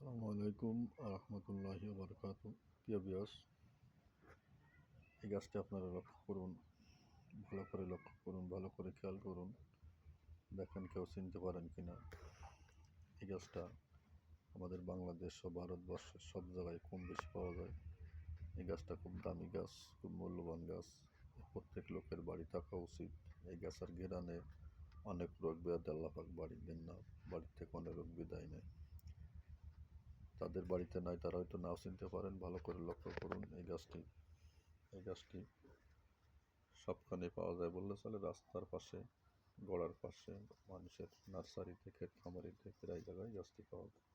আসসালামু আলাইকুম রহমতুল্লাহি বরকাত প্রিয় বিয়স এই গাছটি আপনারা লক্ষ্য করুন, ভালো করে লক্ষ্য করুন, ভালো করে খেয়াল করুন, দেখেন কেউ চিনতে পারেন কি না এই গাছটা আমাদের বাংলাদেশ ও ভারতবর্ষের সব জায়গায় কম বেশি পাওয়া যায়। এই গাছটা খুব দামি গাছ খুব মূল্যবান গাছ প্রত্যেক লোকের বাড়ি থাকা উচিত। এই গাছের ঘেরানে অনেক রোগ ব্যাধি আল্লাপাক বাড়ি, দেন না, বাড়ির থেকে অনেক রোগ তাদের বাড়িতে নাই, তারা হয়তো নাও চিনতে পারেন। ভালো করে লক্ষ্য করুন, এই গাছটি এই গাছটি সবখানে পাওয়া যায় বললে চলে। রাস্তার পাশে, গড়ার পাশে, মানুষের নার্সারি থেকে খামারি থেকে প্রায় জায়গায় গাছটি পাওয়া যায়।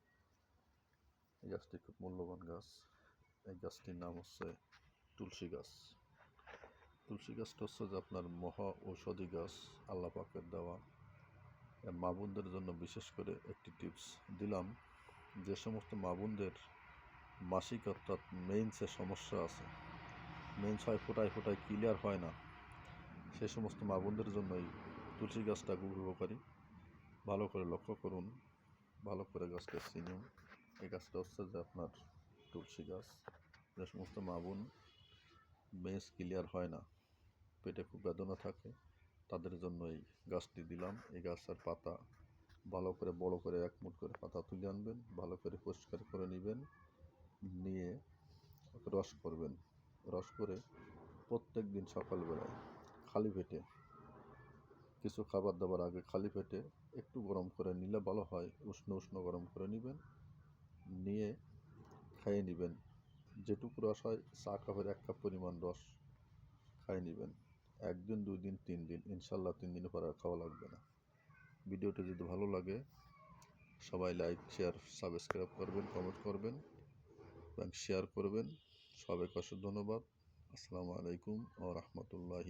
এই গাছটি খুব মূল্যবান গাছ। এই গাছটির নাম হচ্ছে তুলসী গাছ। তুলসী গাছটা হচ্ছে যে আপনার মহা ঔষধি গাছ, আল্লাহ পাকের দেওয়া। মা বোনদের জন্য বিশেষ করে একটি টিপস দিলাম। যে সমস্ত মা বোনদের মাসিক অর্থাৎ মেইনসে সমস্যা আছে মেইনস হয় ফোটায় ফোটায় ক্লিয়ার হয় না, সে সমস্ত মা বোনদের জন্য এই তুলসী গাছটা খুব উপকারী ভালো করে লক্ষ্য করুন, ভালো করে গাছটা চিনুন, এই গাছটা হচ্ছে যে আপনার তুলসী গাছ, যে সমস্ত মা বোন মেন্স ক্লিয়ার হয় না, পেটে খুব বেদনা থাকে, তাদের জন্য এই গাছটি দিলাম, এই গাছের পাতা ভালো করে, বড় করে এক মুঠ করে পাতা তুলে আনবেন, ভালো করে পরিষ্কার করে নেবেন, নিয়ে রস করবেন। রস করে প্রত্যেক দিন সকালবেলায় খালি পেটে, কিছু খাবার দাবার আগে খালি পেটে একটু গরম করে নিলে ভালো হয়, উষ্ণ উষ্ণ গরম করে নেবেন, নিয়ে খাইয়ে নেবেন। যেটুকু রস হয়, চা কাপের এক কাপ পরিমাণ রস খাইয়ে নেবেন। একদিন, দুই দিন, তিন দিন, ইনশাল্লাহ তিন দিনের পর খাওয়া লাগবে না। ভিডিওটি যদি ভালো লাগে, সবাই লাইক, শেয়ার, সাবস্ক্রাইব করবেন, কমেন্ট করবেন, এবং শেয়ার করবেন। সবাইকে অসংখ্য ধন্যবাদ। আসসালামু আলাইকুম ও রহমতুল্লাহ